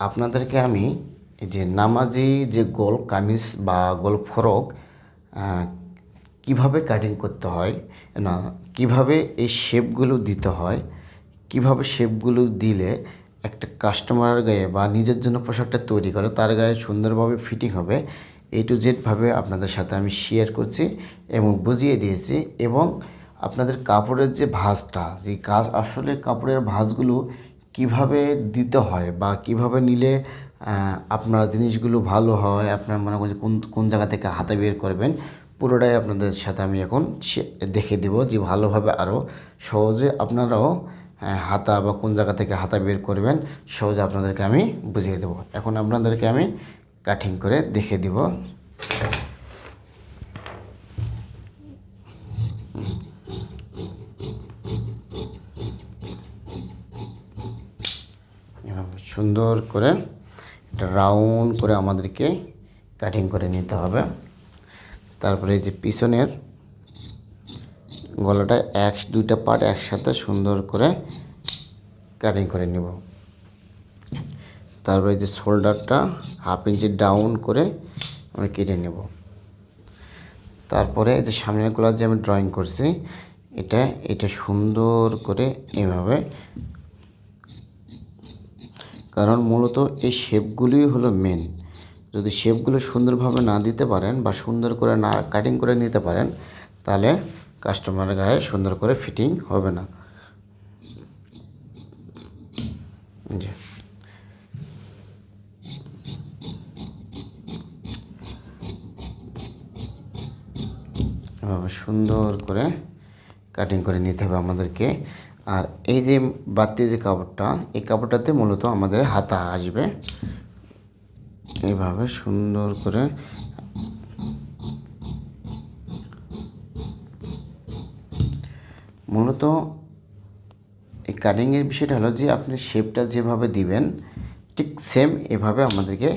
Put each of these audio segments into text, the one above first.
আপনাদেরকে আমি যে নামাজি যে গোল, কামিজ বা গোল ফরক কীভাবে কাটিং করতে হয়, না, কীভাবে এই শেপগুলো দিতে হয়, কীভাবে শেপগুলো দিলে একটা কাস্টমারের গায়ে বা নিজের জন্য পোশাকটা তৈরি করে, তার গায়ে সুন্দরভাবে ফিটিং হবে এ টু জেডভাবে আপনাদের সাথে আমি শেয়ার করছি এবং বুঝিয়ে দিয়েছি এবং আপনাদের কাপড়ের যে ভাঁজটা, যে কাজ, আসলে কাপড়ের ভাঁজগুলো কীভাবে দিতে হয় বা কীভাবে নিলে আপনার জিনিসগুলো ভালো হয়, আপনার মনে করেন যে কোন কোন জায়গা থেকে হাতে বের করবেন, পুরোটাই আপনাদের সাথে আমি এখন দেখে দেব যে ভালোভাবে আরও সহজে আপনারাও হাতা বা কোন জায়গা থেকে হাতা বের করবেন, সহজে আপনাদেরকে আমি বুঝিয়ে দেবো। এখন আপনাদেরকে আমি কাটিং করে দেখে দিব এভাবে সুন্দর করে এটা রাউন্ড করে আমাদেরকে কাটিং করে নিতে হবে। তারপরে এই যে পিছনের গলাটা এক, দুইটা পার্ট একসাথে সুন্দর করে কাটিং করে নিব। তারপরে যে শোল্ডারটা হাফ ইঞ্চি ডাউন করে আমরা কেটে নেব। তারপরে এই যে সামনের গোলা যে আমি ড্রয়িং করছি, এটা এটা সুন্দর করে এভাবে কারণ মূলত এই শেপগুলোই হলো মেন যদি শেপগুলো সুন্দরভাবে না দিতে পারেন বা সুন্দর করে না কাটিং করে নিতে পারেন, তাহলে কাস্টমারের গায়ে সুন্দর করে ফিটিং হবে না। সুন্দর করে কাটিং করে নিতে হবে আমাদেরকে। আর এই যে বাড়তি যে কাপড়টা, এই কাপড়টাতে মূলত আমাদের হাতা আসবে। এইভাবে সুন্দর করে মূলত এই কাটিংয়ের বিষয়টা হলো যে আপনি শেপটা যেভাবে দিবেন, ঠিক সেম এভাবে আমাদেরকে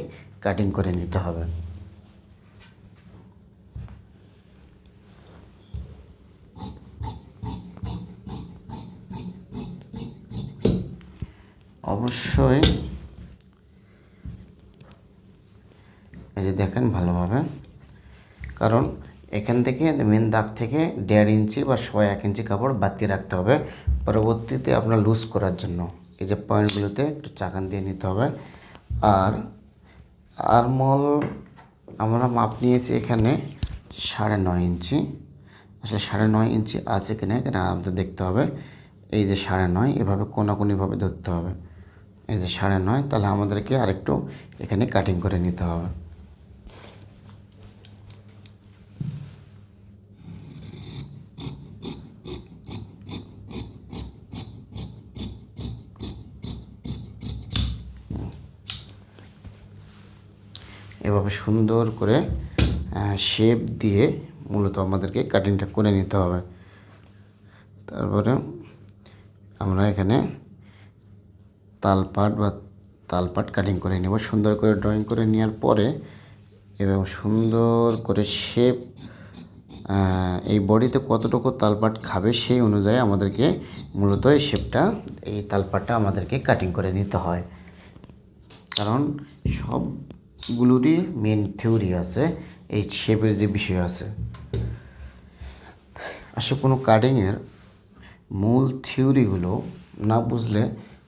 কাটিং করে নিতে হবে। অবশ্যই। এই যে দেখেন ভালোভাবে। কারণ এখান থেকে মেন দাগ থেকে দেড় ইঞ্চি বা ছয় এক ইঞ্চি কাপড় বাতি রাখতে হবে। পরবর্তীতে আপনার লুজ করার জন্য। এই যে পয়েন্টগুলোতে একটু চাকান দিয়ে নিতে হবে। আর আরমল আমরা মাপ নিয়েছি এখানে সাড়ে নয় ইঞ্চি। আসলে সাড়ে নয় ইঞ্চি আছে কিনা এখানে আমাদের দেখতে হবে। এই যে সাড়ে নয়, এভাবে কোনাকুনিভাবে ধরতে হবে। এই যে সাড়ে নয়, তাহলে আমাদেরকে আরেকটু এখানে কাটিং করে নিতে হবে। এভাবে সুন্দর করে শেপ দিয়ে মূলত আমাদেরকে কাটিংটা করে নিতে হবে। তারপরে আমরা এখানে তালপাট বা তালপাট কাটিং করে নেব। সুন্দর করে ড্রয়িং করে নেওয়ার পরে এবং সুন্দর করে শেপ এই বডিতে কতটুকু তালপাট খাবে সেই অনুযায়ী আমাদেরকে মূলত এই শেপটা এই তালপাটটা আমাদেরকে কাটিং করে নিতে হয়। কারণ সবগুলোরই মেন থিওরি আছে, এই শেপের যে বিষয় আছে। আসলে কোনো কাটিংয়ের মূল থিওরিগুলো না বুঝলে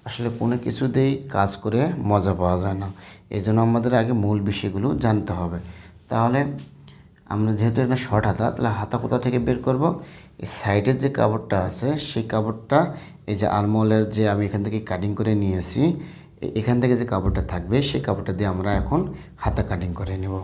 আসলে কোনো কিছুতেই কাজ করে মজা পাওয়া যায় না। এই জন্য আমাদের আগে মূল বিষয়গুলো জানতে হবে। তাহলে আমরা যেহেতু এটা শর্ট হাতা, তাহলে হাতা কোথা থেকে বের করব? এই সাইডের যে কাপড়টা আছে, সেই কাপড়টা এই যে আলমোলের যে আমি এখান থেকে কাটিং করে নিয়েছি এখান থেকে যে কাপড়টা থাকবে, সেই কাপড়টা দিয়ে আমরা এখন হাতা কাটিং করে নেব।